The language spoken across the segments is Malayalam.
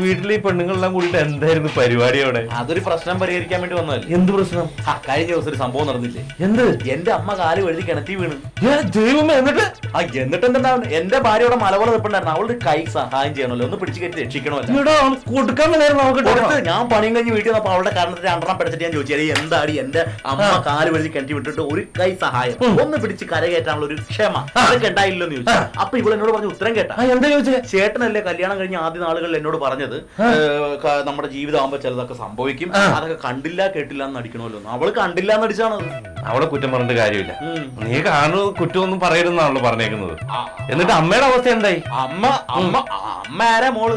വീട്ടിൽ ഈ പെണ്ണുങ്ങളെല്ലാം കൂടിയിട്ട് എന്തായിരുന്നു പരിപാടി അവിടെ? അതൊരു പ്രശ്നം പരിഹരിക്കാൻ വേണ്ടി വന്നതല്ലേ. എന്ത് പ്രശ്നം? ആ, കഴിഞ്ഞ ദിവസം ഒരു സംഭവം നടന്നില്ലേ? എന്ത്? എന്റെ അമ്മ കാൽ വഴുതി കിണറ്റി വീണ്. ഏ, ദൈവമേ എന്നിട്ട്? ആ എന്നിട്ട് എന്താണ് എന്റെ ഭാര്യയുടെ മലപോലെ നിൽപ്പുണ്ടായിരുന്നു അവളുടെ കൈ സഹായം ചെയ്യണമല്ലോ. ഒന്ന് പിടിച്ചു കയറ്റി രക്ഷിക്കണമല്ലോ. ഇവിടെ കൊടുക്കാൻ നമുക്ക് ഞാൻ പണിയും കഴിഞ്ഞ് വീട്ടിൽ വന്നപ്പോ അവളുടെ കാരണത്തിൽ രണ്ടെണ്ണം പിടിച്ചിട്ട് ഞാൻ ചോദിച്ചു "എടീ, എന്താടി എന്റെ അമ്മ കാൽ വഴുതി കിണറ്റി വിട്ടിട്ട് ഒരു കൈ സഹായം? ഒന്ന് പിടിച്ച് കരകയറ്റാനുള്ള ഒരു ക്ഷമ. അതൊക്കെ ഉണ്ടായില്ലോ എന്ന് ചോദിച്ചു. അപ്പൊ ഇവൾ എന്നോട് പറഞ്ഞ ഉത്തരം കേട്ടാ. ആ എന്താ ചോദിച്ചേ? ചേട്ടനല്ലേ കല്യാണം കഴിഞ്ഞ ആദ്യ നാളുകളിൽ എന്നോട് പറഞ്ഞത്? ക- നമ്മുടെ ജീവിതമാകുമ്പോ ചിലതൊക്കെ സംഭവിക്കും. അതൊക്കെ കണ്ടില്ല കേട്ടില്ല എന്ന് അടിക്കണമല്ലോ. അവൾ കണ്ടില്ല എന്ന് അടിച്ചാണ് അവളെ കുറ്റം പറഞ്ഞിട്ട് കാര്യമില്ല. നീ കാണുന്നത് കുറ്റമൊന്നും പറയരുതെന്നാണല്ലോ പറഞ്ഞേക്കുന്നത്. എന്നിട്ട് അമ്മയുടെ അവസ്ഥ എന്തായി? അമ്മ അമ്മ അമ്മ ആരാ മോൾ.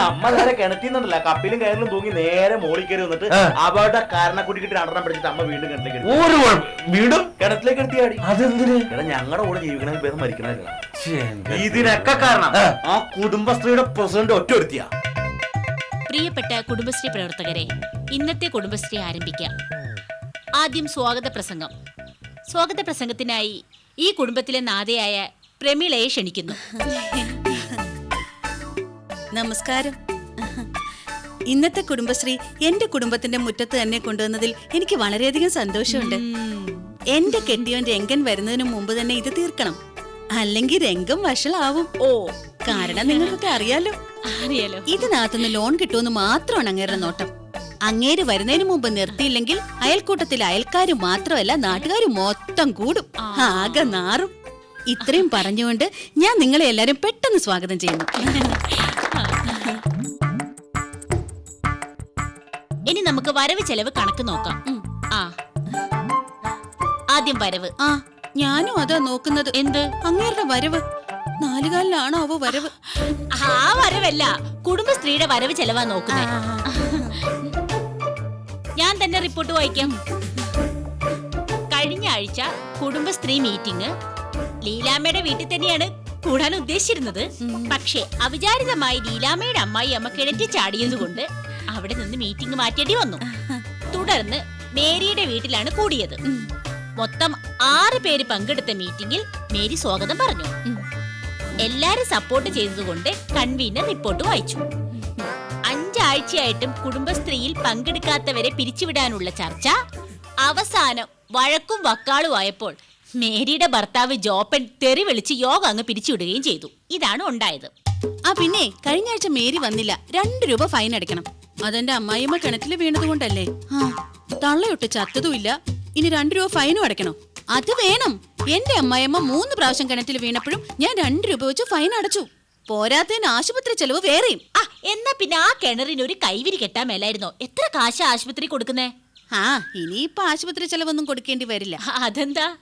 അമ്മ നേരെ കിണറ്റിന്നുണ്ടല്ല. കപ്പിലും കയറിലും തൂങ്ങി നേരെ മോളിൽ കയറി വന്നിട്ട് അവളുടെ കാരണ കുടിക്കിട്ട് രണ്ടെണ്ണം പിടിച്ചിട്ട് അമ്മ വീണ്ടും കിണറ്റിലേക്ക്. ഒരു വീണ്ടും? കിണറ്റിലേക്ക് എടുത്തിയാടി അതെന്തിന്? എടാ ഞങ്ങളുടെ കൂടെ ജീവിക്കണമെങ്കിൽ ഭേദം മരിക്കണമല്ല ഇതിനൊക്കെ കാരണം ആ. ആ കുടുംബശ്രീയുടെ പ്രസിഡന്റ് ഒറ്റ ഒരുത്തിയാ. പ്രിയപ്പെട്ട കുടുംബശ്രീ പ്രവർത്തകരെ ഇന്നത്തെ കുടുംബശ്രീ ആരംഭിക്കാം. ആദ്യം സ്വാഗത പ്രസംഗം. സ്വാഗത പ്രസംഗത്തിനായി ഈ കുടുംബത്തിലെ നാഥയായ പ്രമീളയെ ക്ഷണിക്കുന്നു. നമസ്കാരം. ഇന്നത്തെ കുടുംബശ്രീ എന്റെ കുടുംബത്തിന്റെ മുറ്റത്ത് തന്നെ കൊണ്ടുവന്നതിൽ എനിക്ക് വളരെയധികം സന്തോഷമുണ്ട്. എന്റെ കെട്ടിയോൻ എങ്കൻ വരുന്നതിന് മുമ്പ് തന്നെ ഇത് തീർക്കണം. അല്ലെങ്കിൽ രംഗം വഷളാവും. ഓ കാരണം നിങ്ങൾക്കൊക്കെ അറിയാലോ. അറിയാലോ. ഇതിനകത്തുനിന്ന് ലോൺ കിട്ടുമെന്ന് മാത്രമാണ് അങ്ങേരുടെ നോട്ടം. അങ്ങേര് വരുന്നതിന് മുമ്പ് നിർത്തിയില്ലെങ്കിൽ അയൽക്കൂട്ടത്തിലെ അയൽക്കാര് മാത്രമല്ല നാട്ടുകാർ മൊത്തം കൂടും. ആകെ നാറും. ഇത്രയും പറഞ്ഞുകൊണ്ട് ഞാൻ നിങ്ങളെ എല്ലാരും പെട്ടെന്ന് സ്വാഗതം ചെയ്യുന്നു. ഇനി നമുക്ക് വരവ് ചെലവ് കണക്ക് നോക്കാം. ആ. ആദ്യം വരവ്. ആ. ഞാനും അതാ നോക്കുന്നത്. എന്ത്? അങ്ങേരുടെ വരവ്. നാലുകാലിലാണോ അവ വരവ്? ആ വരവല്ല. കുടുംബശ്രീയുടെ വരവ് ചെലവാ നോക്കുന്നത് ഞാൻ തന്നെ റിപ്പോർട്ട് വായിക്കാം. കഴിഞ്ഞ ആഴ്ച കുടുംബശ്രീ മീറ്റിംഗ് ലീലാമ്മയുടെ വീട്ടിൽ തന്നെയാണ് കൂടാൻ ഉദ്ദേശിച്ചിരുന്നത്. പക്ഷേ അവിചാരിതമായി ലീലാമ്മയുടെ അമ്മായി അമ്മ കിണറ്റി ചാടിയതുകൊണ്ട് അവിടെ നിന്ന് മീറ്റിംഗ് മാറ്റേണ്ടി വന്നു. തുടർന്ന് മേരിയുടെ വീട്ടിലാണ് കൂടിയത്. മൊത്തം ആറ് പേര് പങ്കെടുത്ത മീറ്റിംഗിൽ മേരി സ്വാഗതം പറഞ്ഞു. എല്ലാരും സപ്പോർട്ട് ചെയ്തതുകൊണ്ട് കൺവീനർ റിപ്പോർട്ട് വായിച്ചു. അഞ്ചാഴ്ചയായിട്ടും കുടുംബശ്രീയിൽ പങ്കെടുക്കാത്തവരെ പിരിച്ചുവിടാനുള്ള ചർച്ച അവസാനം വഴക്കും വക്കാളും ആയപ്പോൾ മേരിയുടെ ഭർത്താവ് ജോപ്പൻ തെറി വിളിച്ച് യോഗ അങ്ങ് പിരിച്ചുവിടുകയും ചെയ്തു. ഇതാണ് ഉണ്ടായത്. ആ പിന്നെ കഴിഞ്ഞ ആഴ്ച മേരി വന്നില്ല. രണ്ടു രൂപ ഫൈൻ അടയ്ക്കണം. അതെന്റെ അമ്മായിമ്മ കിണറ്റിൽ വീണതുകൊണ്ടല്ലേ? തള്ളയൊട്ട് ചത്തതുമില്ല. ഇനി രണ്ടു രൂപ ഫൈനും അടയ്ക്കണം. അത് വേണം. എന്റെ അമ്മായിയമ്മ മൂന്ന് പ്രാവശ്യം കിണറ്റിൽ വീണപ്പോഴും ഞാൻ രണ്ടു രൂപ വെച്ച് ഫൈൻ അടച്ചു. പോരാത്തതിന് ആശുപത്രി ചെലവ് വേറെയും. ആ എന്നാ പിന്നെ ആ കിണറിന് ഒരു കൈവിരി കെട്ടാൻ മേലായിരുന്നോ? എത്ര കാശ് ആശുപത്രി കൊടുക്കുന്നേ? ആ ഇനിയിപ്പൊ ആശുപത്രി ചെലവൊന്നും കൊടുക്കേണ്ടി വരില്ല. ആ, അതെന്താ?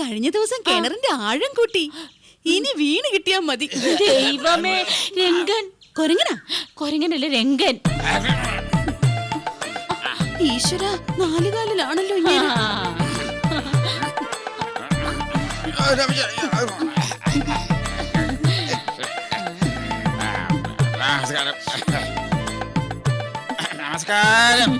കഴിഞ്ഞ ദിവസം കിണറിന്റെ ആഴം കൂട്ടി. ഇനി വീണ് കിട്ടിയാ മതി. ദൈവമേ രംഗൻ. കൊരങ്ങനാ? കൊരങ്ങനല്ലേ രംഗൻ. ഈശ്വര നാലുകാലിലാണല്ലോ ആ, നമസ്കാരം. നമസ്കാരം.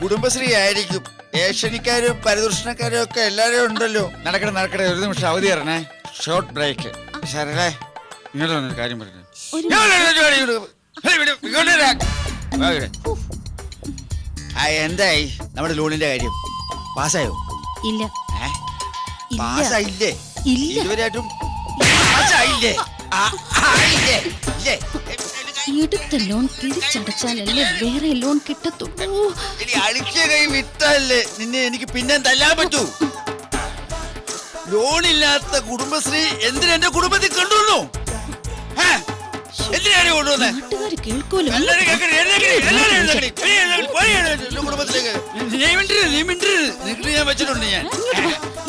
കുടുംബശ്രീ ആയിരിക്കും. ഏഷ്യനിക്കാരും പരിദൂഷണക്കാരും ഒക്കെ എല്ലാരും ഉണ്ടല്ലോ. നടക്കണം നടക്കണേ ഒരു നിമിഷം അവധി തരണേ. ഷോർട്ട് ബ്രേക്ക് ശരേ ഇങ്ങോട്ട് വന്നൊരു കാര്യം പറഞ്ഞു. ആ എന്തായി? നമ്മുടെ ലോണിന്റെ കാര്യം. പാസ്സായോ? ഇല്ല. ഏ? ഇല്ല. പാസ്സായില്ലേ? ഇല്ല. ഇതുവരെയായിട്ടും പാസ്സായില്ലേ? ആ, ആയില്ലേ? ഇല്ലേ? എടുത്ത ലോൺ തിരിച്ചടച്ചാലല്ലേ വേറെ ലോൺ കിട്ടത്തുള്ളൂ ഇനി അടിച്ച കൈ വിട്ടല്ലേ? നിന്നെ എനിക്ക് പിന്നെ തല്ലാൻ പറ്റൂ. ലോണില്ലാത്ത കുടുംബശ്രീ എന്തിനെ എന്റെ കുടുംബത്തിൽ കണ്ടുള്ളൂ ഏ? എന്തിനാണ് കൊണ്ടുവന്നേ നാട്ടുകാര് കേൾക്കൂലോ എല്ലാവരും കേൾക്കണേ, എല്ലാവരും കേൾക്കണേ, എല്ലാവരും പോയി എഴുന്നേൽക്കണേ, പോയി എഴുന്നേൽക്കണേ, എന്റെ കുടുംബത്തിലേക്ക് നീ മിണ്ടരുത്, നീ മിണ്ടരുത്. നിനക്ക് ഞാൻ വെച്ചിട്ടുണ്ട് ഞാൻ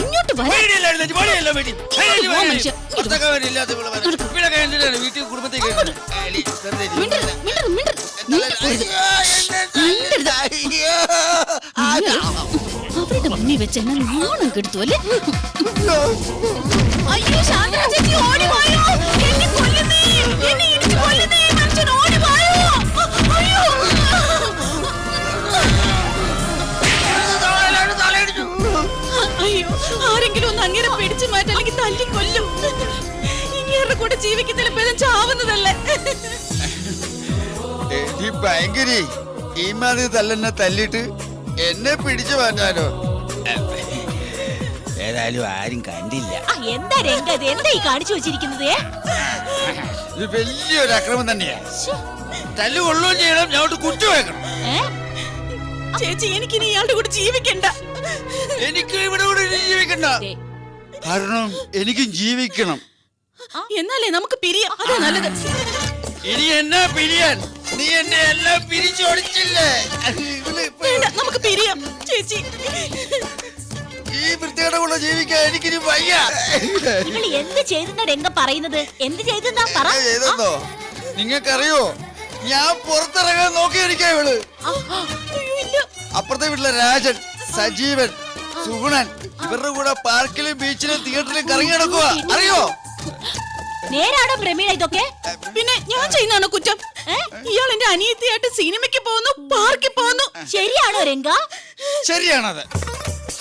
ഇങ്ങോട്ട് വരാ പോയി എല്ലാം എഴുന്നേറ്റ്, പോയി എല്ലാം വീട്ടിൽ. പോയി എഴുന്നേറ്റ്, പോ പോയി മനുഷ്യ. എഴുന്നേറ്റ്. ഭർത്താക്കന്മാര് ഇല്ലാത്ത ഇവിടെ വരാം. ഇവിടെയൊക്കെ എന്തിനാണ് വീട്ടിൽ കുടുംബത്തേക്ക് വരുന്നത്? എലി, വെറുതെ ഇരി. മിണ്ടരുത് മിണ്ടരുത് മിണ്ടരുത് മിണ്ടരുത്. അയ്യോ, എന്നെ അയ്യോ. നീ അവരുടെ മുന്നിൽ വെച്ച് എന്നെ നാണം കെടുത്തു അല്ലേ അയ്യോ ശാന്ത ചേച്ചി ഓടി പോയോ എന്നെ കൊല്ലുന്നേ എന്നെ അങ്ങനെ പിടിച്ചു മാറ്റം അല്ലെങ്കിൽ തല്ലി കൊല്ലും. ഇങ്ങേരുടെ കൂടെ ജീവിക്കുന്നതിൽ പേരും ചാവുന്നതല്ലേ? ഈ ഭയങ്കരി. ഈ മാതിരി തല്ലെന്നെ തല്ലിട്ട് എന്നെ പിടിച്ചു മാറ്റാനോ? ഏതായാലും ആരും കണ്ടില്ല. ആ എന്താ രംഗത്? എന്താ ഈ കാണിച്ചു വെച്ചിരിക്കുന്നത് ഇത് വലിയൊരു അക്രമം തന്നെയാ. തല്ല് കൊള്ളുകയും ചെയ്യണം ഞങ്ങോട്ട് കുറ്റു വെക്കണം? ചേച്ചി എനിക്കിനി ഇയാളുടെ കൂടെ ജീവിക്കണ്ട. എനിക്ക് ഇവിടെ കൂടെ ജീവിക്കണ്ട. കാരണം എനിക്ക് ജീവിക്കണം. എന്നാലേ നമുക്ക് പിരിയാം. അതാ നല്ലത്. ഇനി എന്നാ പിരിയാൻ? നീ എന്നെ എല്ലാം പിരിച്ചോടിച്ചില്ലേ? ഇവൾ ഇപ്പൊ വേണ്ട നമുക്ക് പിരിയാം. ചേച്ചി. ഈ വൃത്തിയുടെ കൂടെ ജീവിക്കാൻ എനിക്കിനി വയ്യ. നിങ്ങൾ എന്ത് ചെയ്തെന്നാ രംഗ പറയുന്നത്? എന്ത് ചെയ്തെന്നാ പറ. എന്താ ചെയ്തെന്നോ? നിങ്ങൾക്കറിയോ? ഞാൻ പുറത്തിറങ്ങാൻ നോക്കിയിരിക്കാ ഇവൾ. അയ്യോ, ഇല്ല. അപ്പുറത്തെ വീട്ടിലെ രാജൻ സജീവൻ സുഗുണൻ ഇവരുടെ കൂടെ പാർക്കിലും ബീച്ചിലും തിയേറ്ററിലും കറങ്ങി നടക്കുക അറിയോ? നേരാണോ പ്രമീള ഇതൊക്കെ? പിന്നെ ഞാൻ ചെയ്യുന്നതാണോ കുറ്റം? ഇയാൾ എന്റെ അനിയത്തിയായിട്ട് സിനിമയ്ക്ക് പോകുന്നു പാർക്കിൽ പോകുന്നു. ശരിയാണോ രംഗ? ശരിയാണത്.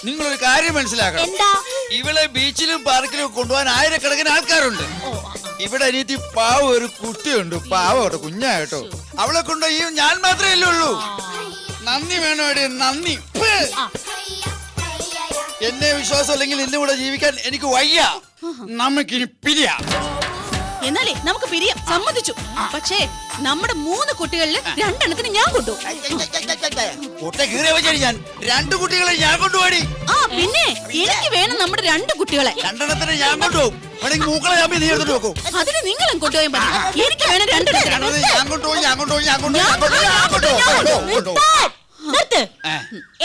നിങ്ങളൊരു കാര്യം മനസ്സിലാക്കണം. എന്താ? ഇവളെ ബീച്ചിലും പാർക്കിലും കൊണ്ടുപോകാൻ ആയിരക്കണക്കിന് ആൾക്കാരുണ്ട്. ഇവിടെ അനിയത്തി പാവ ഒരു കുട്ടിയുണ്ട് പാവ കേട്ടോ കുഞ്ഞായിട്ടോ. അവളെ കൊണ്ട് ഈ ഞാൻ മാത്രമേ ഉള്ളൂ. നന്ദി വേണോ നന്ദി. എന്നെ വിശ്വാസം അല്ലെങ്കിൽ എന്റെ കൂടെ ജീവിക്കാൻ എനിക്ക് വയ്യ. നമുക്കിനി പിരിയാ. എന്നാലേ നമുക്ക് പിരിയാം. സമ്മതിച്ചു. പക്ഷേ നമ്മുടെ മൂന്ന് കുട്ടികളിൽ രണ്ടെണ്ണത്തിന് ഞാൻ കൊണ്ടു ഞാൻ. രണ്ട് കുട്ടികളെ ഞാൻ കൊണ്ടുപോടി. ആ പിന്നെ എനിക്ക് വേണം നമ്മുടെ രണ്ട് കുട്ടികളെ. രണ്ടെണ്ണത്തിന് ഞാൻ കൊണ്ടുപോകും. അതിന് നിങ്ങളും കൊണ്ടുപോയാൽ മതി എനിക്ക് വേണം രണ്ടെണ്ണത്തിന്. ഞാൻ കൊണ്ടുപോയി ഞാൻ കൊണ്ടുപോയി ഞാൻ കൊണ്ടുപോയി നിർത്ത്.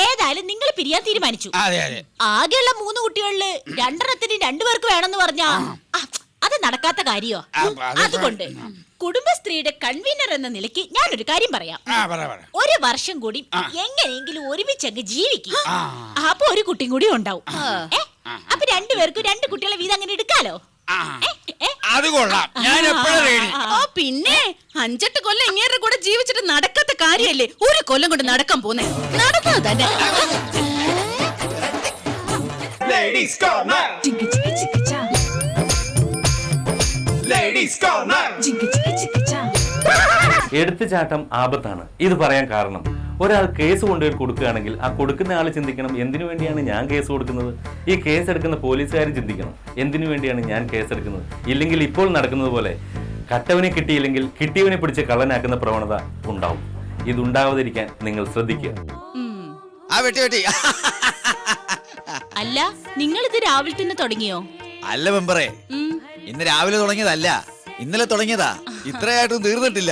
ഏതായാലും നിങ്ങൾ പിരിയാൻ തീരുമാനിച്ചു. അതെ അതെ. ആകെയുള്ള മൂന്ന് കുട്ടികളിൽ രണ്ടെണ്ണത്തിന് രണ്ടുപേർക്ക് വേണമെന്ന് പറഞ്ഞാ അത് നടക്കാത്ത കാര്യോ? അതുകൊണ്ട് കുടുംബ അതുകൊണ്ട് കുടുംബശ്രീയുടെ കൺവീനർ എന്ന നിലയ്ക്ക് ഒരു കാര്യം പറയാം. ഒരു വർഷം കൂടി എങ്ങനെയെങ്കിലും ഒരുമിച്ചങ്ങ് ജീവിക്കും. അപ്പൊ ഒരു കുട്ടിയും കൂടി ഉണ്ടാവും? അപ്പൊ രണ്ടുപേർക്കും രണ്ട് കുട്ടികളെ വീതം അങ്ങനെ എടുക്കാലോ? അത് കൊള്ളാം. ഞാൻ എപ്പോഴും റെഡി ഓ പിന്നെ അഞ്ചെട്ട് കൊല്ലം ഇങ്ങേരുടെ കൂടെ ജീവിച്ചിട്ട് നടക്കാത്ത കാര്യല്ലേ? ഒരു കൊല്ലം കൊണ്ട് നടക്കാൻ പോന്നെ. നടന്നത് തന്നെ. Ladies Corner! Ladies Corner! എടുത്തുചാട്ടം ആപത്താണ്. ഇത് പറയാൻ കാരണം ഒരാൾ കേസ് കൊണ്ടുപോയി കൊടുക്കുകയാണെങ്കിൽ ആ കൊടുക്കുന്ന ആൾ ചിന്തിക്കണം എന്തിനു വേണ്ടിയാണ് ഞാൻ കേസ് കൊടുക്കുന്നത്? ഈ കേസ് എടുക്കുന്ന പോലീസുകാരും ചിന്തിക്കണം എന്തിനു വേണ്ടിയാണ് ഞാൻ കേസ് എടുക്കുന്നത്? ഇല്ലെങ്കിൽ ഇപ്പോൾ നടക്കുന്നത് പോലെ കട്ടവനെ കിട്ടിയില്ലെങ്കിൽ കിട്ടിയവനെ പിടിച്ച് കള്ളനാക്കുന്ന പ്രവണത ഉണ്ടാവും. ഇതുണ്ടാവാതിരിക്കാൻ നിങ്ങൾ ശ്രദ്ധിക്കുക. ആ വെട്ടി വെട്ടി. അല്ല നിങ്ങൾ ഇത് രാവിലെ തന്നെ തുടങ്ങിയോ? അല്ല മെമ്പറേ. ഇന്ന് രാവിലെ തുടങ്ങിയതല്ല. ഇന്നലെ തുടങ്ങിയതാ. ഇത്രയായിട്ടും തീർന്നിട്ടില്ല.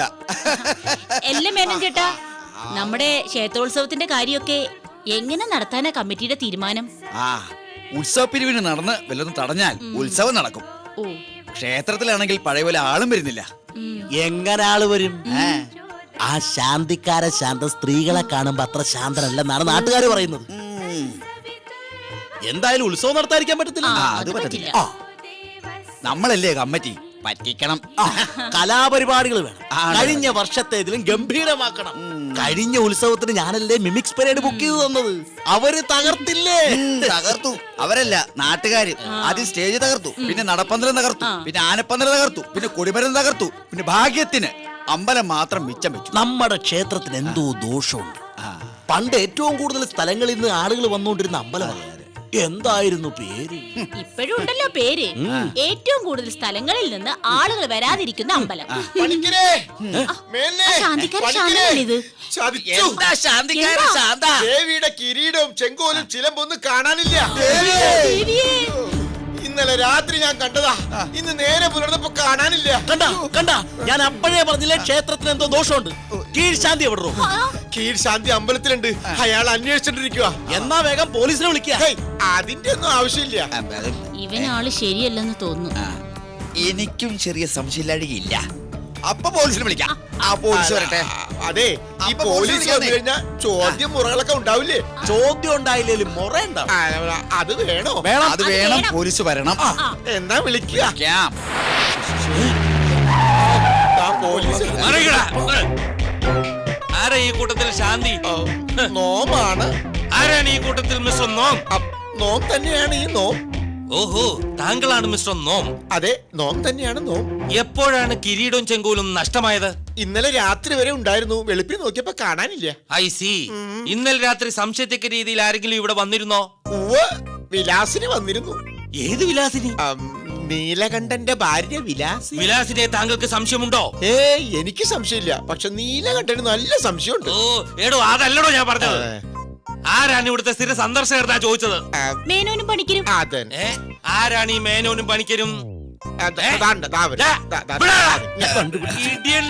എല്ലാം വേണം ചേട്ടാ. നമ്മുടെ ക്ഷേത്രോത്സവത്തിന്റെ കാര്യമൊക്കെ എങ്ങനെ നടത്താനാ കമ്മിറ്റിയുടെ തീരുമാനം? ആ ഉത്സവ പിരിവിന് നടന്ന് വല്ലതും തടഞ്ഞാൽ ഉത്സവം നടക്കും. ഓ. ക്ഷേത്രത്തിലാണെങ്കിൽ പഴയ പോലെ ആളും വരുന്നില്ല. എങ്ങനെ ആൾ വരും? ആ ശാന്തിക്കാര ശാന്ത സ്ത്രീകളെ കാണുമ്പോ അത്ര ശാന്തനല്ലെന്നാണ് നാട്ടുകാർ പറയുന്നത്. എന്തായാലും ഉത്സവം നടത്താതിരിക്കാൻ പറ്റത്തില്ല. ആ, അത് പറ്റത്തില്ല. ആ. നമ്മളല്ലേ കമ്മിറ്റി? പറ്റിക്കണം. കലാപരിപാടികൾ വേണം. കഴിഞ്ഞ വർഷത്തെ ഇതിലും ഗംഭീരമാക്കണം. കഴിഞ്ഞ ഉത്സവത്തിന് ഞാനല്ലേ മിമിക്സ് പരേഡ് ബുക്ക് ചെയ്തു തന്നത്? അവർ തകർത്തില്ലേ? തകർത്തു. അവരല്ല നാട്ടുകാര്. ആദ്യം സ്റ്റേജ് തകർത്തു പിന്നെ നടപ്പന്തലം തകർത്തു പിന്നെ ആനപ്പന്തലം തകർത്തു പിന്നെ കൊടിമരം തകർത്തു പിന്നെ ഭാഗ്യത്തിന് അമ്പലം മാത്രം മിച്ചം വെച്ചു. നമ്മുടെ ക്ഷേത്രത്തിന് എന്തോ ദോഷമുണ്ട്. പണ്ട് ഏറ്റവും കൂടുതൽ സ്ഥലങ്ങളിൽ നിന്ന് ആളുകൾ വന്നുകൊണ്ടിരുന്ന അമ്പലമാണ് എന്തായിരുന്നു പേര്? ഇപ്പോഴും ഉണ്ടല്ലോ പേര്. ഏറ്റവും കൂടുതൽ സ്ഥലങ്ങളിൽ നിന്ന് ആളുകൾ വരാതിരിക്കുന്ന അമ്പലം. പണിക്കരേ. മേലെ. ആ ശാന്തിക്കാരൻ ഇത്? ചതിച്ചു എന്താ ശാന്തിക്കാര എന്താ? ശാന്ത? ദേവിയുടെ കിരീടവും ചെങ്കോലും ചിലമ്പൊന്നും കാണാനില്ല. ഇന്നലെ രാത്രി ഞാൻ കണ്ടതാ. ഇന്ന് നേരെ പുലർന്നപ്പോ കാണാനില്ല. കണ്ട കണ്ട. ഞാൻ അപ്പോഴേ പറഞ്ഞില്ലേ ക്ഷേത്രത്തിന് എന്തോ ദോഷമുണ്ട്. കീഴ്ശാന്തി എവിടെ കീഴ്ശാന്തി അമ്പലത്തിലുണ്ട്. അയാൾ അന്വേഷിച്ചിട്ടിരിക്കുക എന്നാ വേഗം പോലീസിനെ വിളിക്കുക. അതിന്റെ ഒന്നും ആവശ്യമില്ല. ഇവനാൾ ശരിയല്ലെന്ന് തോന്നുന്നു. എനിക്കും ചെറിയ സംശയമില്ലാഴികയില്ല അപ്പൊ പോലീസിനെ വിളിക്കാം. ആ. പോലീസ് വരട്ടെ. അതെ ഈ അപ്പൊ പോലീസ് പോലീസ് വന്നു വിളിക്കാന്നേ. കഴിഞ്ഞാൽ ചോദ്യം മുറകളൊക്കെ ഉണ്ടാവില്ലേ? ചോദ്യം ഉണ്ടായില്ലേലും മുറ എന്താ? ആ, അത് വേണോ? വേണം. അത് അത് വേണം. വേണം. പോലീസ് വരണം. ആ. എന്നാ വിളിക്കുക. വിളിക്കാം. ആ പോലീസ് ആരാ ഈ കൂട്ടത്തിൽ ശാന്തി? ആ, നോമാണ് ആരാണ് ഈ കൂട്ടത്തിൽ മിസ്റ്റർ നോം? അ- നോം തന്നെയാണ് ഈ നോം. ഓഹോ താങ്കളാണ് മിസ്റ്റർ നോം. അതെ നോം തന്നെയാണ് നോം. എപ്പോഴാണ് കിരീടവും ചെങ്കോലും നഷ്ടമായത്? ഇന്നലെ രാത്രി വരെ ഉണ്ടായിരുന്നു. വെളുപ്പിന് നോക്കിയപ്പോ കാണാനില്ല. I see. ഇന്നലെ രാത്രി സംശയത്തക്ക രീതിയിൽ ആരെങ്കിലും ഇവിടെ വന്നിരുന്നോ? വിലാസിന് വന്നിരുന്നു. ഏത് വിലാസിനി? നീലകണ്ഠന്റെ ഭാര്യ വിലാസി. വിലാസിനെ താങ്കൾക്ക് സംശയമുണ്ടോ? ഏ എനിക്ക് സംശയമില്ല. പക്ഷെ നീലകണ്ഠന് നല്ല സംശയമുണ്ട്. ഓ എടോ അതല്ലടോ ഞാൻ പറഞ്ഞത്. ആരാണ് ഇവിടുത്തെ സ്ഥിര സന്ദർശകർന്നാ ചോദിച്ചത്? ആ, മേനോനും പണിക്കരും. അതന്നെ. ഏ? ആരാണ് ഈ മേനോനും പണിക്കരും?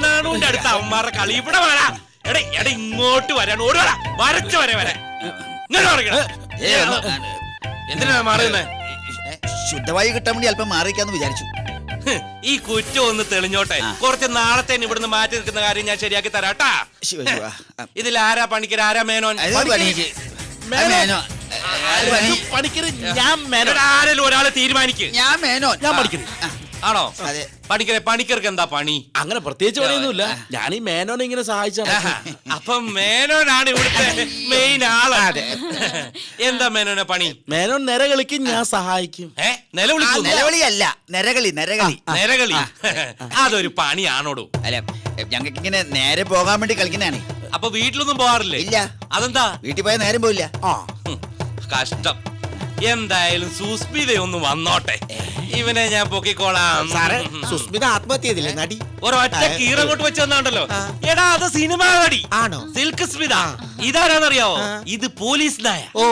നാണുവിന്റെ അടുത്ത അവന്മാരുടെ കളി. ഇവിടെ വരാ എടേ. എടേ ഇങ്ങോട്ട് വരാൻ. ഓടി വരാ വരച്ചു വരെ വരെ. ഇങ്ങനെ പറയണ എന്തിനാ മാറുന്നേ? ശുദ്ധവായു കിട്ടാൻ വേണ്ടി അല്പം മാറിക്കാന്ന് വിചാരിച്ചു. ഈ കുറ്റം ഒന്ന് തെളിഞ്ഞോട്ടെ. കുറച്ച് നാളത്തെ ഇവിടുന്ന് മാറ്റി നിൽക്കുന്ന കാര്യം ഞാൻ ശരിയാക്കി തരാട്ടാ. ഇതിൽ ആരാ പണിക്കർ? ആരാ മേനോൻ? പണിക്കർ? ഞാൻ മേനോൻ. ആരെങ്കിലും ഒരാളെ തീരുമാനിക്കും. ഞാൻ മേനോൻ. ഞാൻ പഠിക്കുന്നു ആ, ആണോ? അതെ. പണിക്കരെ പണിക്കർക്ക് എന്താ പണി? അങ്ങനെ പ്രത്യേകിച്ച് പണിയൊന്നുമില്ല. ഞാൻ ഈ മേനോനെ ഇങ്ങനെ സഹായിച്ചാണ് അപ്പം മേനോനാണ് ഇവിടുത്തെ മെയിൻ ആളാണ് എന്താ മേനോനെ പണി? മേനോൻ നിര കളിക്കും ഞാൻ സഹായിക്കും. ഏ? ആ, നിലവിളിക്കുന്നു നിലവിളിയല്ല. നരകളി അതൊരു പണിയാണോടോ. അല്ല ഞങ്ങൾക്ക് ഇങ്ങനെ നേരെ പോകാൻ വേണ്ടി കളിക്കുന്നതാണ്. അപ്പൊ വീട്ടിലൊന്നും പോകാറില്ലേ ഇല്ല. അതെന്താ? വീട്ടിൽ പോയാൽ നേരം പോയില്ല ആ കഷ്ടം. എന്തായാലും സുസ്മിത ഒന്ന് വന്നോട്ടെ. ഇവനെ ഞാൻ പൊക്കിക്കോളാം. സാറേ സുസ്മിത ആത്മഹത്യ ചെയ്തില്ലേ നടി? ഒരൊറ്റ കീറങ്ങോട്ട് വെച്ചെന്നാണ്ടല്ലോ. എടാ അത് സിനിമ നടി. ആണോ? സിൽക്ക് സ്മിത. ഇതാരാന്നറിയാവോ? ഇത് പോലീസ് നായ. ഓ.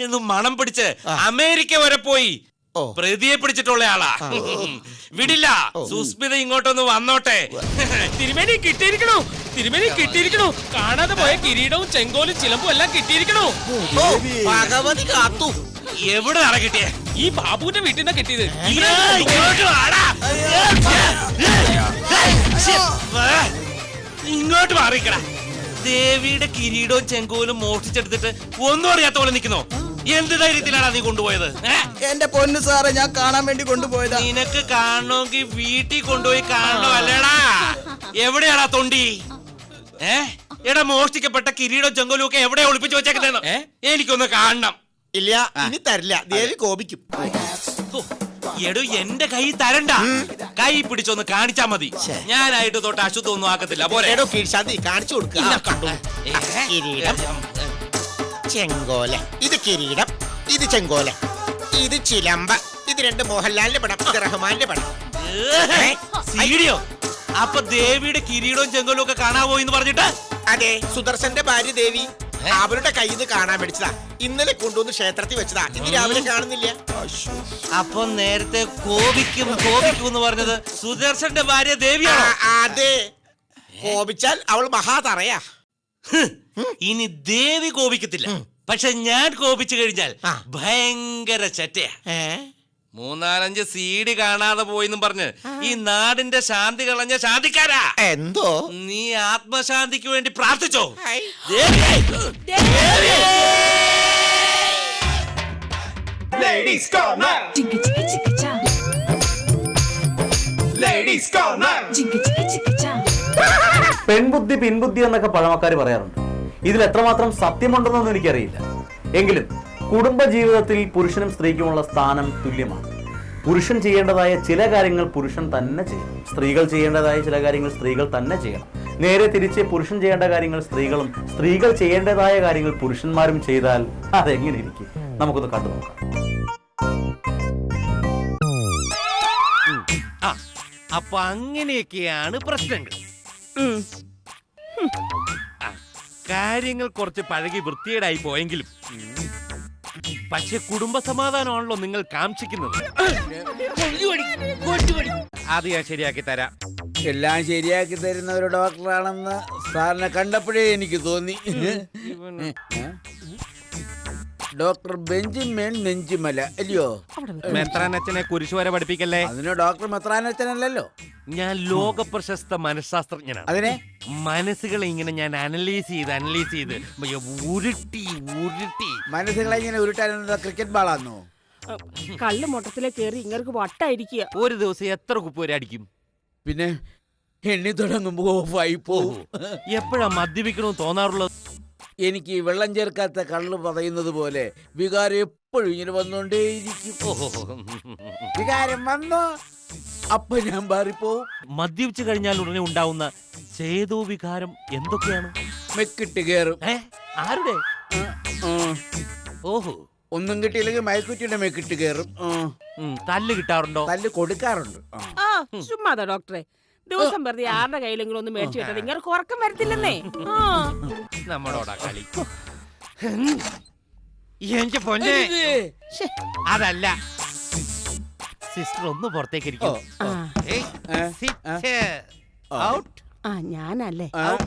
എന്ന് മണം പിടിച്ച് അമേരിക്ക വരെ പോയി. പ്രതിയെ പിടിച്ചിട്ടുള്ള ആളാ. വിടില്ല. സുസ്മിത ഇങ്ങോട്ടൊന്ന് വന്നോട്ടെ. തിരുമേനി കിട്ടിയിരിക്കണു. തിരുമേനി കിട്ടിയിരിക്കണു. കാണാതെ പോയ കിരീടവും ചെങ്കോലും ചിലമ്പും എല്ലാം കിട്ടിയിരിക്കണു. ഓ, ഭഗവതി കാത്തു. എവിടെ നട കിട്ടിയേ? ഈ ബാബുവിന്റെ വീട്ടിൽ നിന്നാ കിട്ടിയത് ഇങ്ങോട്ട് വാടാ. ഇങ്ങോട്ട് മാറിക്കട. ദേവിയുടെ കിരീടവും ചെങ്കോലും മോഷ്ടിച്ചെടുത്തിട്ട് ഒന്നും അറിയാത്ത പോലെ നിൽക്കുന്നോ. എന്ത് ധൈര്യത്തിലാണ് നീ കൊണ്ടുപോയത്? ഏ? എന്റെ പൊന്നു സാറേ ഞാൻ കാണാൻ വേണ്ടി കൊണ്ടുപോയതാ. നിനക്ക് കാണണമെങ്കിൽ വീട്ടിൽ കൊണ്ടുപോയി കാണണോ അല്ലേടാ? എവിടെയാടാ തൊണ്ടി? ഏ? എടാ മോഷ്ടിക്കപ്പെട്ട കിരീടോ ചെങ്കോലും ഒക്കെ എവിടെ ഒളിപ്പിച്ചു വെച്ചേക്കുന്നേ എനിക്കൊന്ന് കാണണം. ഇല്ല ഇനി തരില്ല. ദേവി കോപിക്കും. ഹോ, എടോ എന്റെ കൈ തരണ്ട. കൈ പിടിച്ചൊന്ന് കാണിച്ചാ മതി. ഞാനായിട്ട് തൊട്ട് അശുദ്ധം ഒന്നും ആക്കത്തില്ല. പോരെ. എടോ കീഴ്ശാന്തി കാണിച്ചു കൊടുക്ക. കണ്ടു. ഏ, കിരീടം. ചെങ്കോല. ഇത് കിരീടം. ഇത് ചെങ്കോല. ഇത് ചിലമ്പ. ഇത് രണ്ട് മോഹൻലാലിന്റെ പടം. ഇത് റഹ്മാന്റെ പടം. ഏ, സീഡിയോ? അപ്പൊ ദേവിയുടെ കിരീടവും ചെങ്കലും ഒക്കെ കാണാവോ എന്ന് പറഞ്ഞിട്ട്? അതെ സുദർശന്റെ ഭാര്യ ദേവി അവരുടെ കയ്യിൽ നിന്ന് കാണാൻ മേടിച്ചതാ. ഇന്നലെ കൊണ്ടുവന്ന് ക്ഷേത്രത്തിൽ വെച്ചതാ. ഇന്ന് രാവിലെ കാണുന്നില്ല. അപ്പൊ നേരത്തെ കോപിക്കും കോപിക്കും എന്ന് പറഞ്ഞത് സുദർശന്റെ ഭാര്യ ദേവിയാണ്? അതെ. കോപിച്ചാൽ അവൾ മഹാതറയാ. ഇനി ദേവി കോപിക്കത്തില്ല. പക്ഷെ ഞാൻ കോപിച്ചു കഴിഞ്ഞാൽ ഭയങ്കര ചറ്റയാ. മൂന്നാലഞ്ച് സീഡി കാണാതെ പോയിന്നും പറഞ്ഞ് ഈ നാടിന്റെ ശാന്തി കളഞ്ഞ ശാന്തിക്കാരാ. എന്തോ? നീ ആത്മശാന്തിക്ക് വേണ്ടി പ്രാർത്ഥിച്ചോ. പെൺബുദ്ധി പിൻബുദ്ധി എന്നൊക്കെ പഴമക്കാർ പറയാറുണ്ട്. ഇതിൽ എത്രമാത്രം സത്യമുണ്ടെന്നൊന്നും എനിക്കറിയില്ല. എങ്കിലും കുടുംബ ജീവിതത്തിൽ പുരുഷനും സ്ത്രീക്കുമുള്ള സ്ഥാനം തുല്യമാണ്. പുരുഷൻ ചെയ്യേണ്ടതായ ചില കാര്യങ്ങൾ പുരുഷൻ തന്നെ ചെയ്യണം. സ്ത്രീകൾ ചെയ്യേണ്ടതായ ചില കാര്യങ്ങൾ സ്ത്രീകൾ തന്നെ ചെയ്യണം. നേരെ തിരിച്ച് പുരുഷൻ ചെയ്യേണ്ട കാര്യങ്ങൾ സ്ത്രീകളും സ്ത്രീകൾ ചെയ്യേണ്ടതായ കാര്യങ്ങൾ പുരുഷന്മാരും ചെയ്താൽ അതെങ്ങനെ ഇരിക്കും? നമുക്കൊന്ന് കണ്ടു നോക്കാം. അപ്പൊ അങ്ങനെയൊക്കെയാണ് പ്രശ്നങ്ങൾ. കാര്യങ്ങൾ കുറച്ച് പഴകി വൃത്തികേടായി പോയെങ്കിലും പക്ഷെ കുടുംബ സമാധാനമാണല്ലോ നിങ്ങൾ കാംക്ഷിക്കുന്നത്. അത് ഞാൻ ശരിയാക്കി തരാം. എല്ലാം ശരിയാക്കി തരുന്ന ഒരു ഡോക്ടറാണെന്ന് സാറിനെ കണ്ടപ്പോഴേ എനിക്ക് തോന്നി. ഡോക്ടർ ബെഞ്ചിമേൻ നെഞ്ചിമല അല്ലയോ? മെത്രാനച്ഛനെ കുരിശു വരെ പഠിപ്പിക്കല്ലേ? അതിന് ഡോക്ടർ മെത്രാനച്ചനല്ലല്ലോ. ഞാൻ ലോക പ്രശസ്ത മനഃശാസ്ത്രജ്ഞനാണ്. അതിനെ? മനസ്സുകളെ ഇങ്ങനെ ഞാൻ അനലൈസ് ചെയ്ത് അനലൈസ് ചെയ്ത് ഉരുട്ടി ഉരുട്ടി. മനസ്സുകളെ ഇങ്ങനെ ഉരുട്ടാൻ ക്രിക്കറ്റ് ബാളാന്നോ? കല്ല് മൊട്ടത്തിലെ കയറി ഇങ്ങർക്ക് വട്ടായിരിക്കുക. ഒരു ദിവസം എത്ര കുപ്പ് വരെ അടിക്കും? പിന്നെ എണ്ണി തുടങ്ങുമ്പോ ഓഫായി പോകും എപ്പോഴാ മദ്യപിക്കണമെന്ന് തോന്നാറുള്ളത്? എനിക്ക് വെള്ളം ചേർക്കാത്ത കള്ള് പറയുന്നത് പോലെ വികാരം എപ്പോഴും ഇങ്ങനെ വന്നുകൊണ്ടേയിരിക്കും ഓഹോ. വികാരം വന്നോ. അപ്പൊ ഞാൻ മാറിപ്പോവും. മദ്യപിച്ചു കഴിഞ്ഞാൽ ഉടനെ ഉണ്ടാവുന്ന ചേതോ വികാരം എന്തൊക്കെയാണ്? മെക്കിട്ട് കയറും ഏ? ആരുടെ? ഓഹോ. ഒന്നും കിട്ടിയില്ലെങ്കിൽ മയക്കുറ്റിയുടെ മെക്കിട്ട് കയറും ഉം, തല്ല് കിട്ടാറുണ്ടോ? തല്ല് കൊടുക്കാറുണ്ട്. ആ. ആ ചുമ്മാതാ ഡോക്ടറെ. ദിവസം വെറുതെ ആരുടെ കയ്യിലെങ്കിലും ഒന്ന് മേടിച്ചു കിട്ടത് ഇങ്ങനെ ഉറക്കം വരത്തില്ലെന്നേ. ആ. നമ്മളോടാ കളി. എന്റെ പൊന്നെ. അതല്ല. സിസ്റ്റർ ഒന്ന് പുറത്തേക്ക് ഇരിക്കും. ആ. ഏ? ആ. ഔട്ട്. ആ. ഞാനല്ലേ. ആ.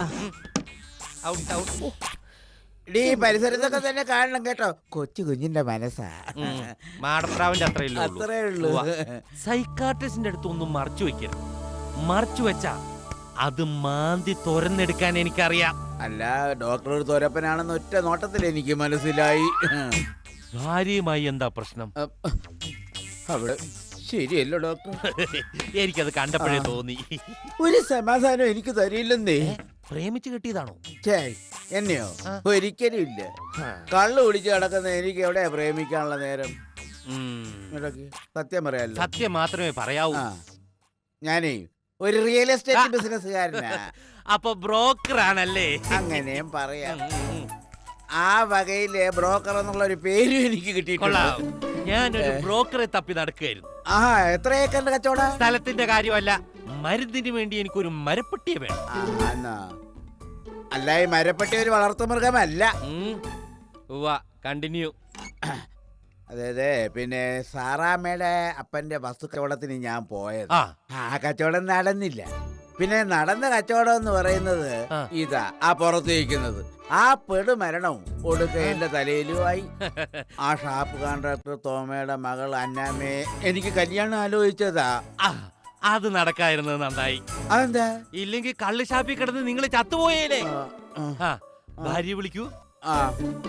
ഔട്ട്. ഔട്ട് ഡീ പരിസരത്തൊക്കെ തന്നെ കാണണം കേട്ടോ. കൊച്ചു കുഞ്ഞിന്റെ മനസ്സാ. മാടപ്രാവിന്റെ അത്രേ ഉള്ളൂ. സൈക്കാട്രിസ്റ്റിന്റെ അടുത്ത് ഒന്നും മറച്ചു വെക്കരുത്. മറച്ചു വെച്ച. അത് മാന്തി തുരന്നെടുക്കാൻ എനിക്കറിയാം. അല്ല ഡോക്ടർ ഒരു തോരപ്പനാണെന്ന് ഒറ്റ നോട്ടത്തിൽ എനിക്ക് മനസ്സിലായി. ഭാര്യയുമായി എന്താ പ്രശ്നം? അവിടെ ശരിയല്ലോ ഡോക്ടർ എനിക്കത് കണ്ടപ്പോഴേ തോന്നി. ഒരു സമാധാനം എനിക്ക് തരില്ലെന്നേ. പ്രേമിച്ച് കിട്ടിയതാണോ? എന്നെയോ. ഒരിക്കലും ഇല്ല. കള്ളു കുടിച്ച് കിടക്കുന്ന എനിക്ക് എവിടെ പ്രേമിക്കാനുള്ള നേരം? സത്യം പറയാലോ. സത്യം മാത്രമേ പറയാവൂ. ഞാനേ ഒരു റിയൽ എസ്റ്റേറ്റ് ബിസിനസ്സുകാരനാ അപ്പൊ ബ്രോക്കർ ആണല്ലേ അങ്ങനെയും പറയാം. ആ വകയിലെ ബ്രോക്കർ എന്നുള്ള ഒരു പേരും എനിക്ക് കിട്ടിയിട്ടുണ്ട്. ഞാൻ ഞാനൊരു ബ്രോക്കറെ തപ്പി നടക്കുകയായിരുന്നു. ആ എത്ര ഏക്കറിന്റെ കച്ചവട? സ്ഥലത്തിന്റെ കാര്യമല്ല മരുന്നിന് വേണ്ടി എനിക്ക് ഒരു മരപ്പെട്ടിയെ വേണം. അല്ല ഈ മരപ്പെട്ടി ഒരു വളർത്തു മൃഗമല്ല. കണ്ടിന്യൂ അതെ അതെ പിന്നെ സാറാമ്മയുടെ അപ്പന്റെ വസ്തു കച്ചവടത്തിന് ഞാൻ പോയത്. ആ. ആ കച്ചവടം നടന്നില്ല. പിന്നെ നടന്ന കച്ചവടം എന്ന് പറയുന്നത് ആ. ഇതാ ആ പുറത്തേക്കുന്നത് ആ പെടുമരണവും ഒടുക്ക എന്റെ തലയിലുമായി. ആ ഷാപ്പ് കോൺട്രാക്ടർ തോമയുടെ മകൾ അന്നാമ്മയെ എനിക്ക് കല്യാണം ആലോചിച്ചതാ. ആ, അത് നടക്കായിരുന്നത് നന്നായി. അതെന്താ? ഇല്ലെങ്കിൽ കള്ള് ഷാപ്പിൽ കിടന്ന് നിങ്ങൾ ചത്തുപോയേലേ ആ, ആ, ആ ഭാര്യ വിളിക്കൂ. ആ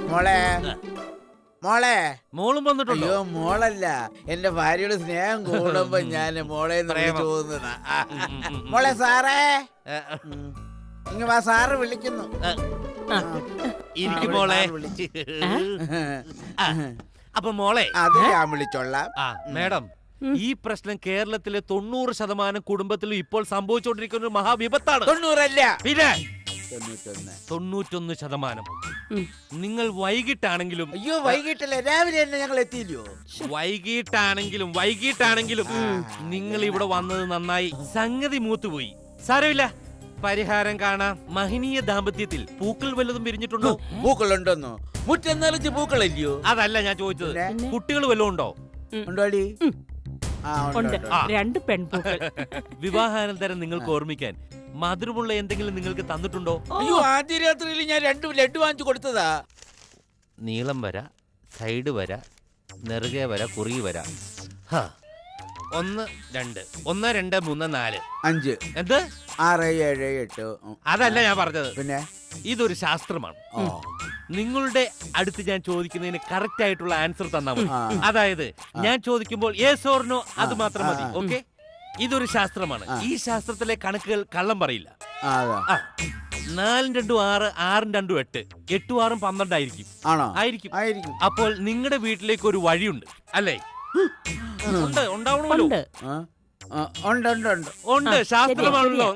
മോളെ. മോളെ. മോളും വന്നിട്ടുണ്ടോ? അയ്യോ മോളല്ല. എന്റെ ഭാര്യയുടെ സ്നേഹം കൂടുമ്പോ ഞാൻ മോളെ. തോന്നുന്ന. മോളെ സാറേ. ഇങ്ങ വാ സാറ് വിളിക്കുന്നു. ഇരിക്കും മോളെ. അപ്പൊ മോളെ. അത് ഞാൻ വിളിച്ചോളാം. മേഡം മാഡം ഈ പ്രശ്നം കേരളത്തിലെ തൊണ്ണൂറ് ശതമാനം കുടുംബത്തിലും ഇപ്പോൾ സംഭവിച്ചുകൊണ്ടിരിക്കുന്ന ഒരു മഹാവിപത്താണ്. തൊണ്ണൂറല്ല. പിന്നെ? തൊണ്ണൂറ്റൊന്ന്. തൊണ്ണൂറ്റൊന്ന് ശതമാനം നിങ്ങൾ വൈകിട്ടാണെങ്കിലും അയ്യോ വൈകിട്ടല്ലേ? രാവിലെ തന്നെ ഞങ്ങൾ എത്തിയില്ലയോ? വൈകിട്ടാണെങ്കിലും വൈകിട്ടാണെങ്കിലും നിങ്ങൾ ഇവിടെ വന്നത് നന്നായി. സംഗതി മൂത്തുപോയി. സാരമില്ല. പരിഹാരം കാണാം. മഹനീയ ദാമ്പത്യത്തിൽ പൂക്കൾ വല്ലതും വിരിഞ്ഞിട്ടുണ്ടോ? പൂക്കളുണ്ടെന്നോ? മുറ്റം നിറച്ച് പൂക്കളില്ലയോ? അതല്ല ഞാൻ ചോദിച്ചത്. കുട്ടികൾ വല്ലതും ഉണ്ടോ? ഉണ്ടോടി. രണ്ട് പെൺപൂക്കൾ. വിവാഹാനന്തരം നിങ്ങൾക്ക് ഓർമ്മിക്കാൻ മധുരമുള്ള എന്തെങ്കിലും നിങ്ങൾക്ക് തന്നിട്ടുണ്ടോ? അയ്യോ. ആദ്യ രാത്രിയിൽ ഞാൻ രണ്ട് ലഡു വാങ്ങിച്ചു കൊടുത്തതാ. നീളം വര സൈഡ് വര നെറുകെ വര കുറി വര. ഹാ. ഒന്ന് രണ്ട്. ഒന്ന് രണ്ട് മൂന്ന് നാല്. അഞ്ച്. എന്ത്? ആറ് ഏഴ് എട്ട്. അതല്ല ഞാൻ പറഞ്ഞത്. പിന്നെ? ഇതൊരു ശാസ്ത്രമാണ്. നിങ്ങളുടെ അടുത്ത് ഞാൻ ചോദിക്കുന്നതിന് കറക്റ്റ് ആയിട്ടുള്ള ആൻസർ തന്നാൽ മതി. അതായത് ഞാൻ ചോദിക്കുമ്പോൾ ഏ no അത് മാത്രം മതി. ഓക്കെ? ഇതൊരു ശാസ്ത്രമാണ്. ഈ ശാസ്ത്രത്തിലെ കണക്കുകൾ കള്ളം പറയില്ല. നാലും രണ്ടും ആറ് ആറും രണ്ടും എട്ട്. എട്ടും ആറും പന്ത്രണ്ടായിരിക്കും ആണോ? ആയിരിക്കും. ആയിരിക്കും. അപ്പോൾ നിങ്ങളുടെ വീട്ടിലേക്ക് ഒരു വഴിയുണ്ട്. അല്ലേ? ഉണ്ട് ഉണ്ടാവണമല്ലോ. ഉണ്ട്. ഉണ്ട് ഉണ്ട് ഉണ്ട്. ശാസ്ത്രമാണല്ലോ.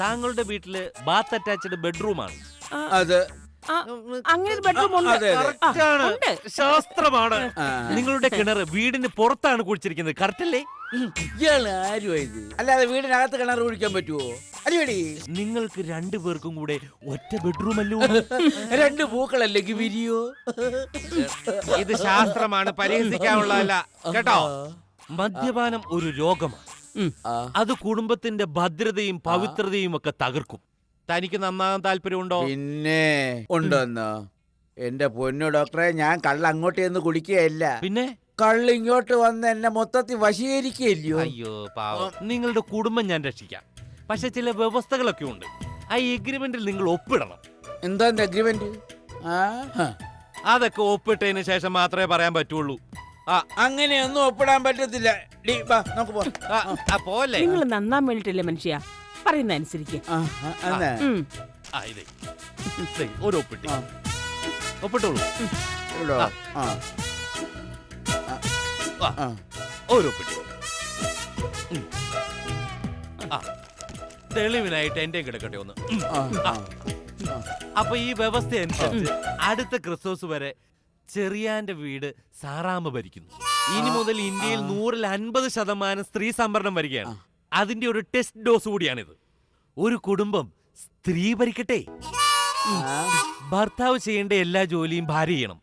താങ്കളുടെ വീട്ടിൽ ബാത്ത് അറ്റാച്ച്ഡ് ബെഡ്റൂമാണ്. അതെ അങ്ങനെ ബെഡ്റൂം ഉണ്ട്. ശാസ്ത്രമാണ്. നിങ്ങളുടെ കിണർ വീടിന് പുറത്താണ് കുഴിച്ചിരിക്കുന്നത്. കറക്റ്റ് അല്ലേ ഇയാൾ ആരും ഇത്? അല്ലാതെ വീടിനകത്ത് കിണർ കുഴിക്കാൻ പറ്റുമോ അല്ലേടി നിങ്ങൾക്ക് രണ്ടു പേർക്കും കൂടെ ഒറ്റ ബെഡ്റൂം അല്ലോ രണ്ട് പൂക്കളല്ലെങ്കിൽ വിരിയോ ഇത് ശാസ്ത്രമാണ് പരിഹസിക്കാനുള്ളതല്ല കേട്ടോ? മദ്യപാനം ഒരു രോഗമാണ്. അത് കുടുംബത്തിന്റെ ഭദ്രതയും പവിത്രതയും ഒക്കെ തകർക്കും. തനിക്ക് നന്നാകാൻ താല്പര്യമുണ്ടോ? പിന്നെ ഉണ്ടോന്നോ എന്റെ പൊന്നു ഡോക്ടറെ ഞാൻ കള്ള അങ്ങോട്ട് ചെന്ന് കുടിക്കുകയല്ല. പിന്നെ? കള്ള് ഇങ്ങോട്ട് വന്ന് എന്നെ മൊത്തത്തിൽ വശീകരിക്കുകയല്ലയോ? അയ്യോ പാവം. നിങ്ങളുടെ കുടുംബം ഞാൻ രക്ഷിക്കാം. പക്ഷെ ചില വ്യവസ്ഥകളൊക്കെ ഉണ്ട്. ആ എഗ്രിമെന്റിൽ നിങ്ങൾ ഒപ്പിടണം. എന്താ അഗ്രിമെന്റ് ആ അതൊക്കെ ഒപ്പിട്ടതിന് ശേഷം മാത്രമേ പറയാൻ പറ്റുള്ളൂ. ആ അങ്ങനെയൊന്നും ഒപ്പിടാൻ പറ്റത്തില്ല. ഡി, വാ, നമുക്ക് പോവാം. ആ, ആ. പോലെ നിങ്ങൾ നന്നാൻ വേണ്ടിട്ടല്ലേ മനുഷ്യ? പറയുന്ന അനുസരിക്ക്. ആ, ആ, എന്നാ? ഉം. ആ ഇതേ. ദേ, ഒരു ഒപ്പിട്ടി. ആ. ഒപ്പിട്ടോളൂ. ആ. വാ. ആ. ഓരോ പിടി ഉം. ആ. തെളിവിനായിട്ട് എന്റെയും കിടക്കട്ടെ ഒന്ന് ഉം. ആ, ആ. അപ്പൊ ഈ വ്യവസ്ഥ അനുസരിച്ച് അടുത്ത ക്രിസ്മസ് വരെ ചെറിയാന്റെ വീട് സാറാമ്മ ഭരിക്കുന്നു ഇനി മുതൽ ഇന്ത്യയിൽ നൂറിൽ അൻപത് ശതമാനം സ്ത്രീ സംവരണം വരികയാണ് അതിന്റെ ഒരു ടെസ്റ്റ് ഡോസ് കൂടിയാണിത് ഒരു കുടുംബം സ്ത്രീ ഭരിക്കട്ടെ ഭർത്താവ് ചെയ്യേണ്ട എല്ലാ ജോലിയും ഭാര്യ ചെയ്യണം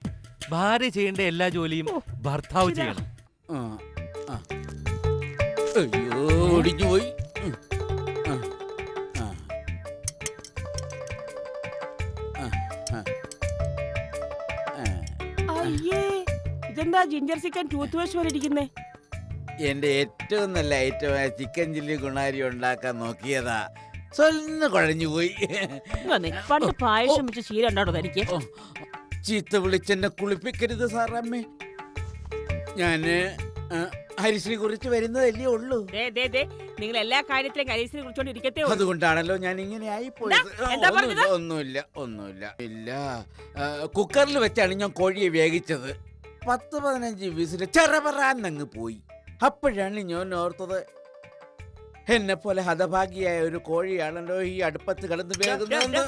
ഭാര്യ ചെയ്യേണ്ട എല്ലാ ജോലിയും ഭർത്താവ് ചെയ്യണം. അയ്യോ ഒടിഞ്ഞു പോയി. ഇതെന്താ ജിഞ്ചർ ചിക്കൻ ടൂത്ത് വാഷ് പോലെ ഇരിക്കുന്നേ? എന്റെ ഏറ്റവും നല്ല ഐറ്റമായ ചിക്കൻ ചില്ലി ഗുണാരി ഉണ്ടാക്കാൻ നോക്കിയതാ. സ്വന്ന് കുഴഞ്ഞു പോയി. പണ്ട് പായസം വെച്ച് ശീലം ഉണ്ടാടോ തനിക്ക്? ചീത്ത വിളിച്ചെന്നെ കുളിപ്പിക്കരുത് സാറമ്മേ. ഞാൻ ഹരിശ്രീ കുറിച്ച് വരുന്നതല്ലേ ഉള്ളൂ. ദേ ദേ ദേ നിങ്ങൾ എല്ലാ കാര്യത്തിലും കരീസിനെ കുറിച്ചോണ്ട് ഇരിക്കത്തേ ഉള്ളൂ. അതുകൊണ്ടാണല്ലോ ഞാൻ ഇങ്ങനെ ആയി പോയത്. എന്താ? എന്താ ഒന്നുമില്ല ഒന്നുമില്ല ഒന്നുമില്ല. ഇല്ല. ആ, കുക്കറിൽ വെച്ചാണ് ഞാൻ കോഴിയെ വേവിച്ചത്. പത്ത് പതിനഞ്ച് വിസിൽ ചെറപറാന്നങ്ങ് പോയി. അപ്പോഴാണ് ഞാൻ ഓർത്തത് എന്നെ പോലെ ഹതഭാഗിയായ ഒരു കോഴിയാണല്ലോ ഈ അടുപ്പത്ത് കിടന്ന് വേകുന്നതെന്ന്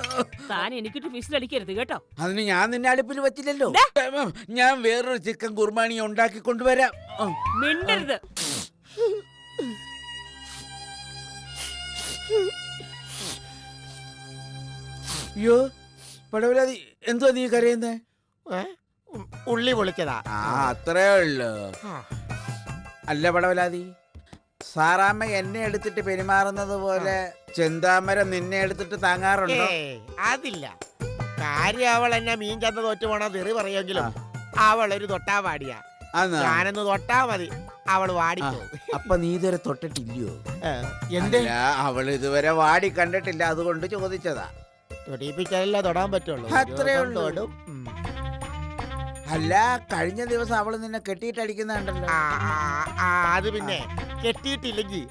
താൻ എനിക്കിട്ട് വിസിലടിക്കരുത് കേട്ടോ. അതിന് ഞാൻ നിന്നെ അടുപ്പിൽ വച്ചില്ലല്ലോ. ഞാൻ വേറൊരു ചിക്കൻ കുർബാനി ഉണ്ടാക്കി കൊണ്ടുവരാം. മിണ്ടരുത്. അയ്യോ പടവലാതി എന്തുവാ നീ കരയുന്നേ? ഉള്ളി പൊളിച്ചതാ. ആ അത്രേ ഉള്ളു. അല്ല പടവലാതി സാറാമ്മ എന്നെ എടുത്തിട്ട് പെരുമാറുന്നത് പോലെ ചെന്താമരം നിന്നെ എടുത്തിട്ട് താങ്ങാറുണ്ടോ? ഏയ്, അതില്ല. കാര്യം അവൾ എന്നെ മീൻ ചന്ത തോറ്റു പോണ തെറി പറയുമെങ്കിലും അവൾ ഒരു തൊട്ടാ പാടിയാ? ഞാനൊന്ന് തൊട്ടാ മതി. അവൾ വാടി അപ്പൊ നീ ഇതുവരെ തൊട്ടിട്ടില്ലയോ? എന്ത്? അല്ല അവൾ ഇതുവരെ വാടി കണ്ടിട്ടില്ല അതുകൊണ്ട് ചോദിച്ചതാ. തൊടിപ്പിച്ചാലല്ല തൊടാൻ പറ്റുള്ളൂ. അത്രേ ഒരു ഉള്ളൂ. തൊടും. ഉം. അല്ല കഴിഞ്ഞ ദിവസം അവൾ നിന്നെ കെട്ടിയിട്ടടിക്കുന്നുണ്ടല്ലോ. ആ, ആ, ആ, അത് പിന്നെ കെട്ടിയിട്ടില്ലെങ്കിൽ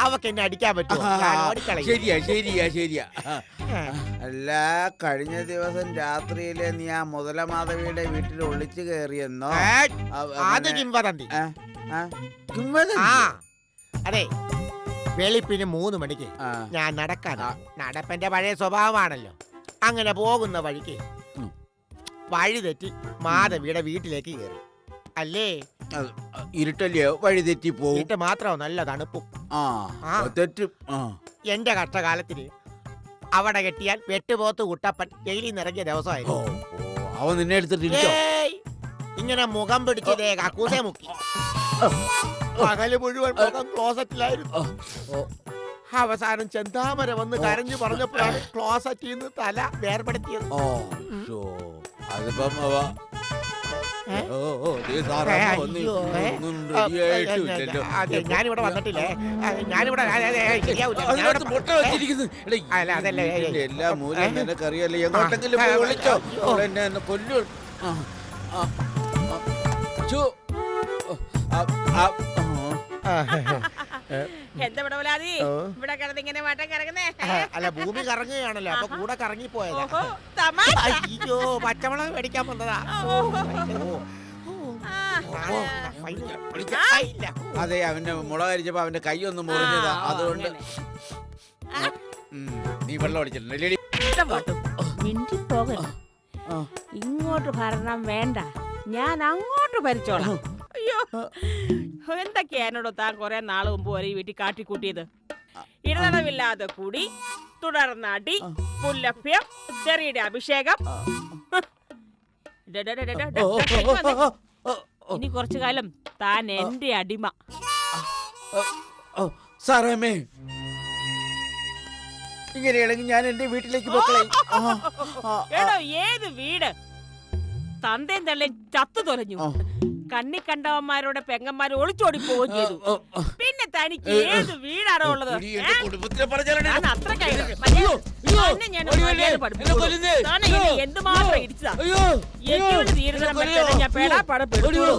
അവക്ക് എന്നെ അടിക്കാൻ പറ്റും. ശരിയാ ശരിയാ ശരിയാ. അല്ല കഴിഞ്ഞ ദിവസം രാത്രിയിൽ നീ ആ മുതലമാധവിയുടെ വീട്ടിൽ ഒളിച്ചു കയറിയെന്നോ? അത് കിംവദന്തി? അതെ. വെളുപ്പിന് മൂന്ന് മണിക്ക് ഞാൻ നടക്കാതെ നടപ്പന്റെ പഴയ സ്വഭാവമാണല്ലോ. അങ്ങനെ പോകുന്ന വഴിക്ക് വഴി തെറ്റി മാധവിയുടെ വീട്ടിലേക്ക് കയറി. അല്ലേ? ഇരുട്ടല്ലേ? വഴി തെറ്റി പോകും വീട്ട് മാത്രമോ നല്ല തണുപ്പും. ആ ആ. തെറ്റും. ആ. എന്റെ കഷ്ടകാലത്തിന് അവിടെ കെട്ടിയാൽ വെട്ടുപോത്ത് കുട്ടപ്പൻ ജയിലിൽ നിറങ്ങിയ ഓ, ദിവസമായിരുന്നു. ഓ, അവൻ നിന്നെ എടുത്തിട്ട് ഇരിക്കോ? ഏയ്! ഇങ്ങനെ മുഖം പിടിച്ചതേ കക്കൂസെ മുക്കി. പകൽ മുഴുവൻ മുഖം ക്ലോസറ്റിലായിരുന്നു. ഓ, അവസാനം ചെന്താമര വന്ന് കരഞ്ഞു പറഞ്ഞപ്പോഴാണ് ക്ലോസറ്റിൽ നിന്ന് തല വേർപെടുത്തിയത്. ഓ ഷോ അതിപ്പം അവ അതെ, ഞാനിവിടെ വന്നിട്ടില്ലേ? ഞാനിവിടെ അല്ല, അതല്ല, എല്ലാ മൂലം? നിനക്കറിയാലോ. എങ്ങോട്ടെങ്കിലും വിളിച്ചോ? എന്നെ എന്നെ കൊല്ലു. ആ. എന്താ ഇവിടെ പോലാതി ഇവിടെ കിടന്ന് ഇങ്ങനെ വട്ടം കറങ്ങുന്നേ? അല്ല ഭൂമി കറങ്ങുകയാണല്ലോ അപ്പൊ കൂടെ കറങ്ങി പോയതാ തമാശ. അയ്യോ പച്ചമുളക് മേടിക്കാൻ വന്നതാ. അതെ അവന്റെ മുളക് അരിച്ചപ്പോ അവന്റെ കൈ ഒന്ന് മുറിഞ്ഞതാ. അതുകൊണ്ട് നീ വെള്ളം അടിച്ചിട്ടുണ്ട്. ഇങ്ങോട്ട് ഭരണം വേണ്ട. ഞാൻ അങ്ങോട്ട് ഭരിച്ചോളാം. അയ്യോ. എന്തൊക്കെയാ എന്നോട് താൻ കുറെ നാൾ മുമ്പ് വരെ ഈ വീട്ടിൽ കാട്ടിക്കൂട്ടിയത്? ഇടതടവില്ലാതെ കൂടി തുടർന്നടി പുല്ലഭ്യം ചെറിയുടെ അഭിഷേകം. ഇനി കുറച്ചു കാലം താൻ എന്റെ അടിമ. സാറേ ഇങ്ങനെയാണെങ്കിൽ ഞാൻ എന്റെ വീട്ടിലേക്ക് പോക്കളെ. എടോ ഏത് വീട്? തന്തയും തള്ളയും ചത്തു തൊലഞ്ഞു. കണ്ണി കണ്ടവന്മാരുടെ പെങ്ങന്മാർ ഒളിച്ചോടി പോവുകയും ചെയ്തു. പിന്നെ തനിക്ക് ഏത് വീടാണോ ഉള്ളത്? എന്തുമാത്രം ഇടിച്ചതാ. എനിക്ക് തീരുന്ന മെത്തേഡ് ഞാൻ പേടാപ്പാടെ പെടുത്തുള്ളൂ.